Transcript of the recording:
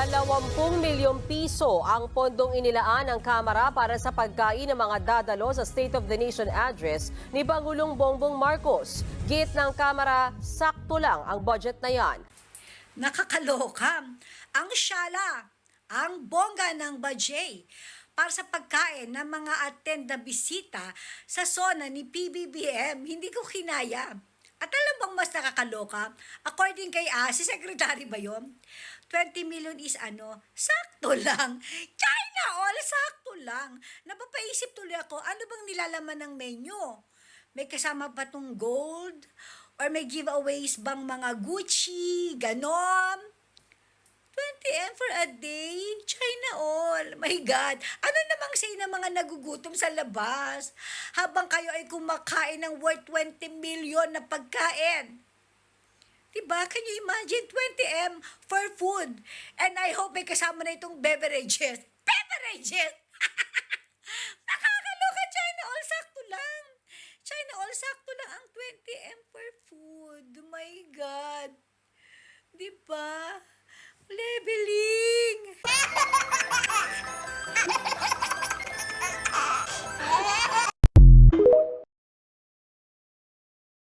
20 milyong piso ang pondong inilaan ng Kamara para sa pagkain ng mga dadalo sa State of the Nation address ni Pangulong Bongbong Marcos. Git ng Kamara, sakto lang ang budget na yan. Nakakaloka. Ang syala, ang bongga ng budget para sa pagkain ng mga attend na bisita sa zona ni PBBM, hindi ko kinaya. At alam bang mas nakakaloka? According kay ah, si Secretary ba yun? 20 million is ano? Sakto lang. China all, sakto lang. Napapaisip tuloy ako, ano bang nilalaman ng menu? May kasama pa tong gold? Or may giveaways bang mga Gucci? Ganon? 20M for a day? China all. My God. Ano namang say ng mga nagugutom sa labas? Habang kayo ay kumakain ng worth 20 million na pagkain. Diba? Can you imagine? 20M for food. And I hope may kasama na itong beverages. Beverages! Nakakaloka, China all. Sakto lang. China all, sakto lang ang 20M for food. My God. Diba?